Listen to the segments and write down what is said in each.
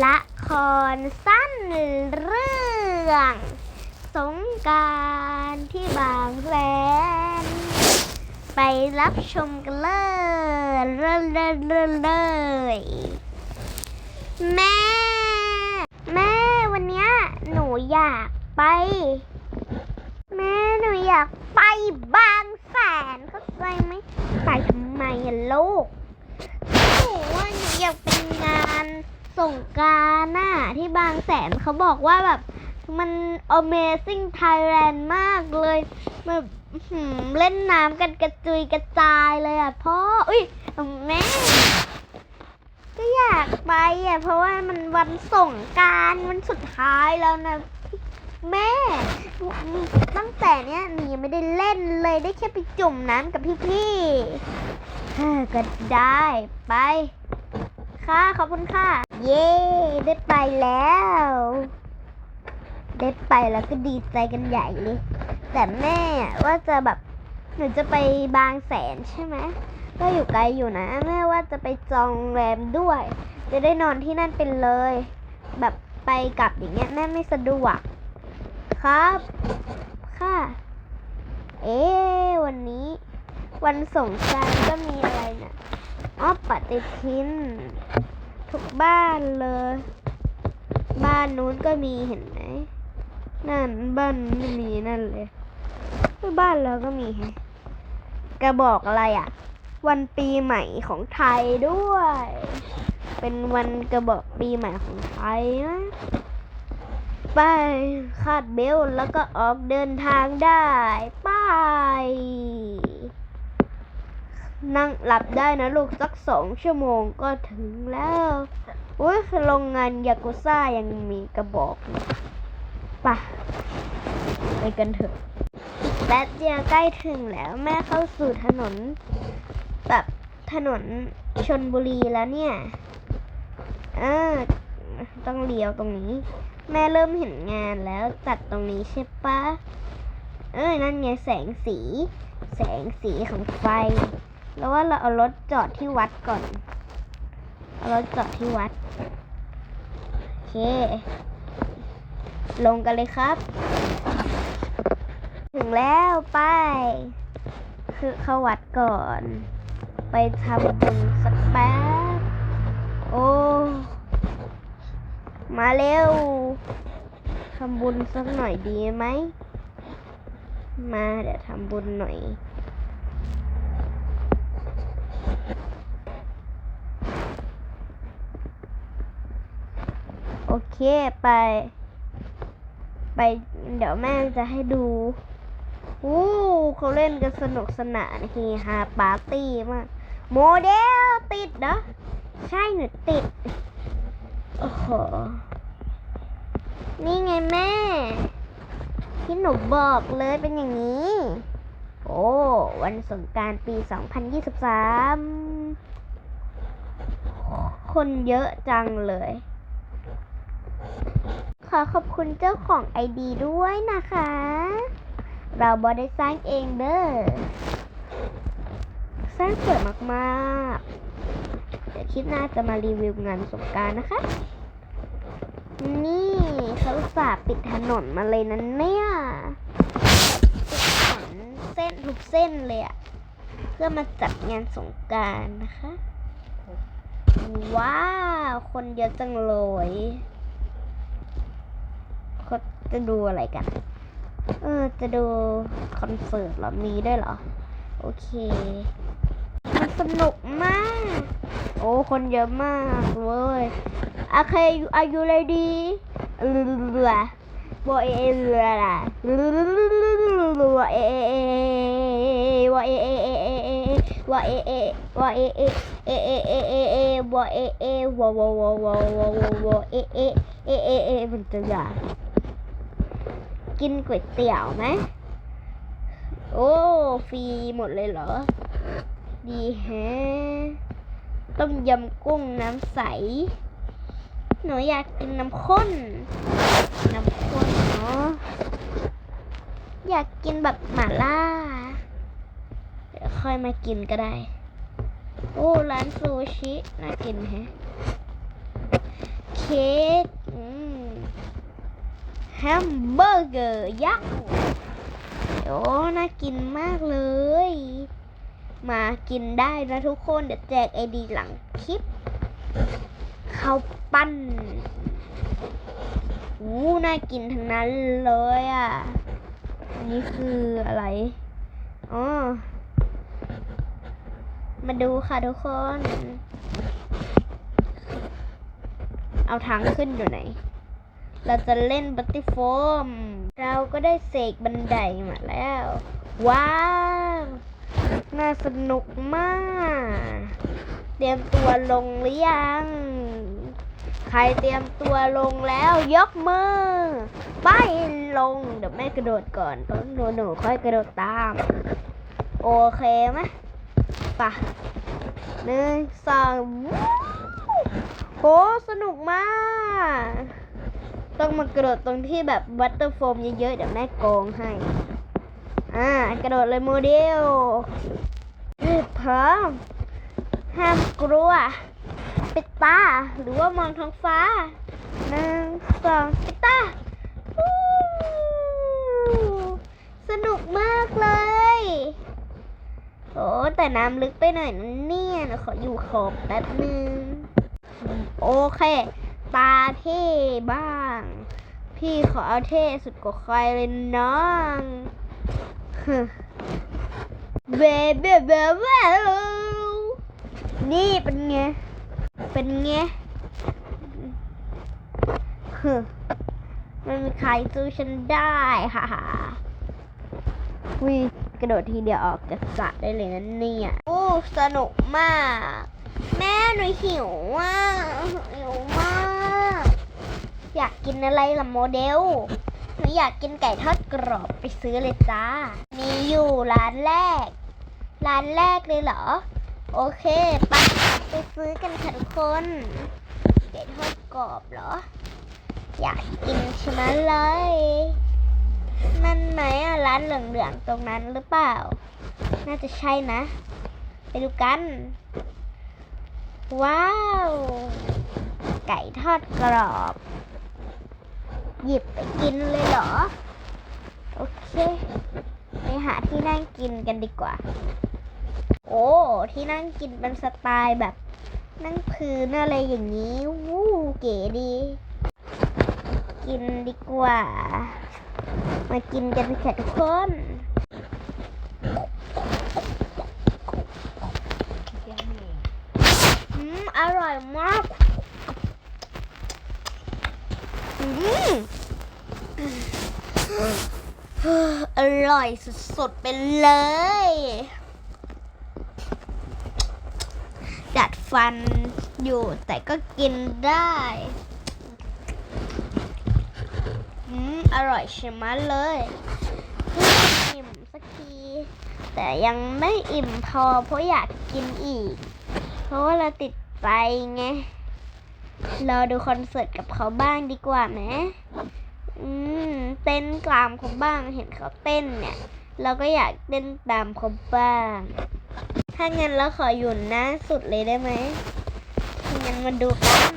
ละครสั้นเรื่อง สงการที่บางแสนไปรับชมกันเลยเลยเลยเลยเลยแม่ แม่วันนี้หนูอยากไป แม่หนูอยากไปบางแสนเข้าใจไหมไปทำไมอะลูกหนูว่าหนูอยากเป็นงาน ส่งการน่ะที่บางแสนเขาบอกว่าแบบมัน Amazing Thailand มากเลยแบบเล่นน้ำกันกระจุยกระจายเลยอะพ่อ อุ้ยแม่ ก็อยากไปอะ เพราะว่ามันวันส่งการวันสุดท้ายแล้วนะ แม่ตั้งแต่เนี้ยหนูยังไม่ได้เล่นเลยได้แค่ไปจุ่มน้ำกับพี่ๆก็ได้ไป ค่ะ ขอบคุณค่ะ เย้ ได้ไปแล้ว ได้ไปแล้วก็ดีใจกันใหญ่เลย แต่แม่ว่าจะแบบหนูจะไปบางแสนใช่ไหมก็อยู่ไกลอยู่นะ แม่ว่าจะไปจองโรงแรมด้วย จะได้นอนที่นั่นเป็นเลย แบบไปกลับอย่างเงี้ยแม่ไม่สะดวก ครับ ค่ะ เอ๊วันนี้ วันสงกรานต์ก็มีอะไรนะอ๋อปฏิทิน ทุกบ้านเลย บ้านนู้นก็มีเห็นไหมนั่นบ้านไม่มีนั่นเลยบ้านเราก็มีกระบอกอะไรอะ วันปีใหม่ของไทยด้วย เป็นวันกระบอกปีใหม่ของไทยนะไปคาดเบลต์แล้วก็ออกเดินทางได้ ไป นั่งหลับได้นะลูกสักสองชั่วโมงก็ถึงแล้วอุ้ยโรงงานยากุซ่ายังมีกระบอกไป่ะไปกันเถอะแป๊บเดียวใกล้ถึงแล้วแม่เข้าสู่ถนน แบบถนนชนบุรีแล้วเนี่ยเออต้องเลี้ยวตรงนี้ แม่เริ่มเห็นงานแล้วจัดตรงนี้ใช่ปะเอ้ยนั่นไงแสงสี แสงสีของไฟ แล้วว่าเราเอารถจอดที่วัดก่อน เอารถจอดที่วัด โอเค ลงกันเลยครับ ถึงแล้วไป คือเข้าวัดก่อน ไปทำบุญสักแป๊บ โอ้ มาเร็วทำบุญสักหน่อยดีไหม มาเดี๋ยวทำบุญหน่อย โอเค ไป ไปเดี๋ยวแม่จะให้ดูอู้เขาเล่นกันสนุกสนานเฮฮาปาร์ตี้มากโมเดลติดเนาะใช่หนูติด โอ้โห นี่ไงแม่ ที่หนูบอกเลยเป็นอย่างนี้ โอ้ วันสงการปี 2023 คนเยอะจังเลย ขอขอบคุณเจ้าของไอดีด้วยนะคะ เราบอได้สร้างเองเด้อ สร้างสวยมากๆ เดี๋ยวคลิปหน้าจะมารีวิวงานสงการนะคะ นี่เขาสาปิดถนนมาเลยนั้นเนี่ยปิดถนนเส้นทุกเส้นเลยอะเพื่อมาจัดงานสงการนะคะ ว้าว คนเยอะจังเลย จะดูอะไรกัน เออ จะดูคอนเสิร์ตหรอ มีด้วยเหรอ โอเค มันสนุกมาก โอ้ คนเยอะมากเว้ยโอเค are you ready เรือบัวเอเรือล่ะบัวเอเอบัวเอเอเอเอเอบัวเอเอบัวเอเอเอเอเอเอเอบัวเอเอวัววววววัววัววัวเอเอเอเอเอมันจะอยาก กินก๋วยเตี๋ยวไหม โอ้ ฟรีหมดเลยเหรอ ดีแฮะ ต้มยำกุ้งน้ำใส หนูอยากกินน้ำข้น น้ำข้นเนาะ อยากกินแบบหม่าล่า เดี๋ยวค่อยมากินก็ได้ โอ้ ร้านซูชิ น่ากินแฮะ เค้ก แฮมเบอร์เกอร์ยักษ์โอ้น่ากินมากเลย มากินได้นะทุกคน เดี๋ยวแจกไอดีหลังคลิปข้าวปั้นอู้น่ากินทั้งนั้นเลยอะ อันนี้คืออะไร อ๋อ มาดูค่ะทุกคน เอาทางขึ้นอยู่ไหน เราจะเล่นบัตติโฟม เราก็ได้เสกบันไดมาแล้ว ว้าว น่าสนุกมาก เตรียมตัวลงหรือยัง ใครเตรียมตัวลงแล้วยกมือ ไปลง เดี๋ยวแม่กระโดดก่อนตอนหนูหนูค่อยกระโดดตาม โอเคไหมไปะหนึ่งสองโหสนุกมาก ต้องมากระโดดตรงที่แบบวัตเตอร์โฟมเยอะๆเดี๋ยวแม่โกงให้ อ่ากระโดดเลยโมเดลพร้อมห้ามกลัวปิดตา หรือว่ามองท้องฟ้าหนึ่งสองปิดตาสนุกมากเลยโอ้แต่น้ำลึกไปหน่อยนะเนี่ยขออยู่ขอบแป๊บนึง โอเค ตาเท่บ้าง พี่ขอเอาเท่สุดกว่าใครเลยน้องฮึเบเบเบเบนี่เป็นไง เป็นไงฮึไม่มีใครสู้ฉันได้ฮ่าฮ่าวิกระโดดทีเดียวออกจากสระได้เลยนะเนี่ย โอ้ สนุกมาก แม่หนูหิวอะหิวมาก อยากกินอะไรล่ะโมเดลหนูอยากกินไก่ทอดกรอบไปซื้อเลยจ้า มีอยู่ร้านแรก ร้านแรกเลยเหรอ โอเคไปไปซื้อกันค่ะทุกคน ไก่ทอดกรอบเหรอ อยากกินใช่ไหมเลย นั่นไหมอะร้านเหลืองๆตรงนั้นหรือเปล่า น่าจะใช่นะ ไปดูกัน ว้าว ไก่ทอดกรอบ หยิบไปกินเลยเหรอ โอเค ไปหาที่นั่งกินกันดีกว่า โอ้ ที่นั่งกินเป็นสไตล์แบบ นั่งพื้นอะไรอย่างนี้วู้เก๋ดี กินดีกว่า มากินกันค่ะทุกคนอืมอร่อยมาก อร่อยสุดๆไปเลย ดัดฟันอยู่แต่ก็กินได้อืมอร่อยใช่ไหมเลยอิ่มสักที แต่ยังไม่อิ่มพอเพราะอยากกินอีก เพราะว่าเราติดใจไง รอดูคอนเสิร์ตกับเขาบ้างดีกว่าไหมอืมเต้นตามเขาบ้างเห็นเขาเต้นเนี่ย เราก็อยากเต้นตามเขาบ้าง ถ้างั้นเราขออยู่หน้าสุดเลยได้ไหมงั้นมาดูกัน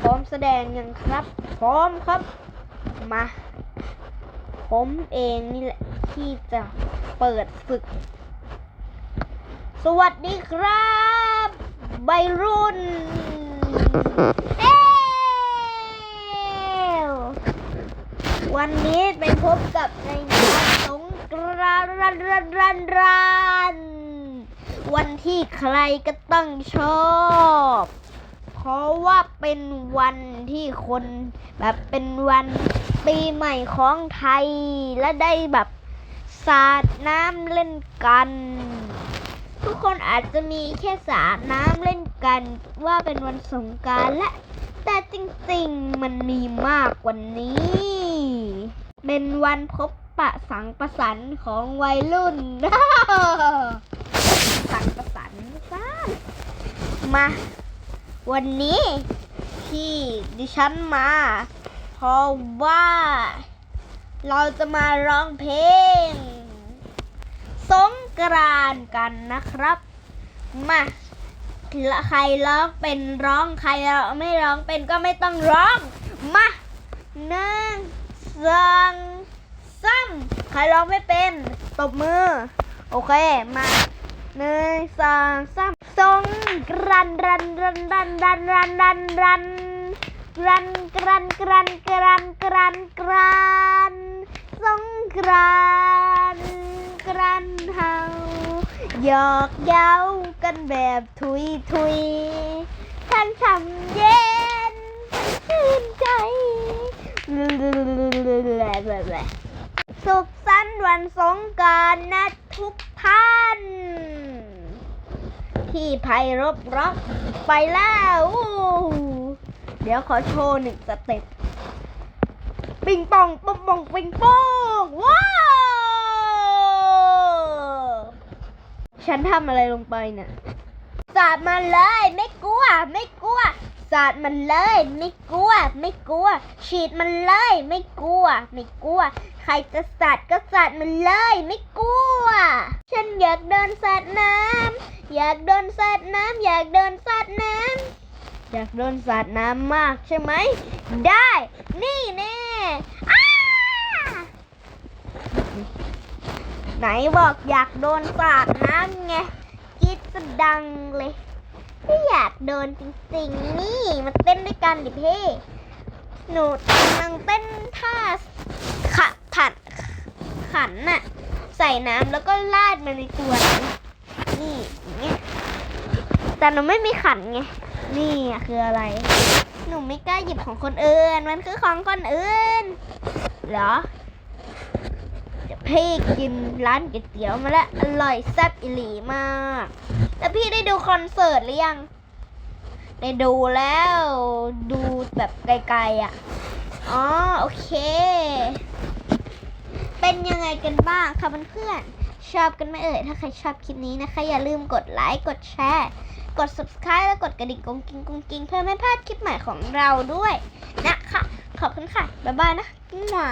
พร้อมแสดงยังครับ พร้อมครับ มาผมเองนี่แหละที่จะเปิดฝึก สวัสดีครับวัยรุ่น วันนี้ไปพบกับในงานสงกรานรันรันรันรันวันที่ใครก็ต้องชอบ เพราะว่าเป็นวันที่คนแบบเป็นวันปีใหม่ของไทยและได้แบบสาดน้ำเล่นกัน ทุกคนอาจจะมีแค่สาดน้ำเล่นกันว่าเป็นวันสงการและ แต่จริงๆมันมีมากกว่านี้ เป็นวันพบปะสังประสันของวัยรุ่น สังประสันซ่ามา วันนี้ที่ดิฉันมา เพราะว่า เราจะมาร้องเพลงสง กรานกันนะครับ มาใครร้องเป็นร้องใครไม่ร้องเป็นก็ไม่ต้องร้อง มาหนึ่งสองสามใครร้องไม่เป็น ตบมือ โอเค มาหนึ่งสองสามสงกรันรันรันรันรันรันรันรันรันกรันกรันกรันกรันกรันสงกราน กันเฮาหยอกเย้ากันแบบทุยทุยท่านทำเย็นชื่นใจสุขสันต์วันสงการนะทุกท่าน ที่ไพรบรักไปแล้ว เดี๋ยวขอโชว์หนึ่งสเต็ปปิงปองปองปองปิงปองว้าว ฉันทำอะไรลงไปเนี่ยสาดมันเลย ไม่กลัว ไม่กลัวสาดมันเลย ไม่กลัว ไม่กลัว ฉีดมันเลย ไม่กลัว ไม่กลัว ใครจะสาดก็สาดมันเลย ไม่กลัว ฉันอยากเดินสาดน้ำอยากเดินสาดน้ำอยากเดินสาดน้ำอยากเดินสาดน้ำมากใช่ไหม ได้ นี่แน่อ้า ไหนบอกอยากโดนสาดน้ำไงกรีดสดังเลยไม่อยากโดนจริงๆนี่มาเต้นด้วยกันดิเพ่หนูกำลังเต้นท่าขะขันขันน่ะใส่น้ำแล้วก็ลาดมาในตัวนี่อย่างเงี้ยแต่หนูไม่มีขันไงนี่คืออะไร หนูไม่กล้าหยิบของคนอื่น มันคือของคนอื่นเหรอ พี่กินร้านก๋วยเตี๋ยวมาแล้วอร่อยแซ่บอิหลีมาก แล้วพี่ได้ดูคอนเสิร์ตหรือยัง ได้ดูแล้วดูแบบไกลๆอะ อ๋อโอเค เป็นยังไงกันบ้างคะเพื่อนๆชอบกันไหมเอ่ย ถ้าใครชอบคลิปนี้นะคะ อย่าลืมกดไลค์กดแชร์กด subscribe และกดกระดิ่งกงกิ้งกงกิ้งเพื่อไม่พลาดคลิปใหม่ของเราด้วยนะคะ ขอบคุณค่ะ บ๊ายบายนะหวา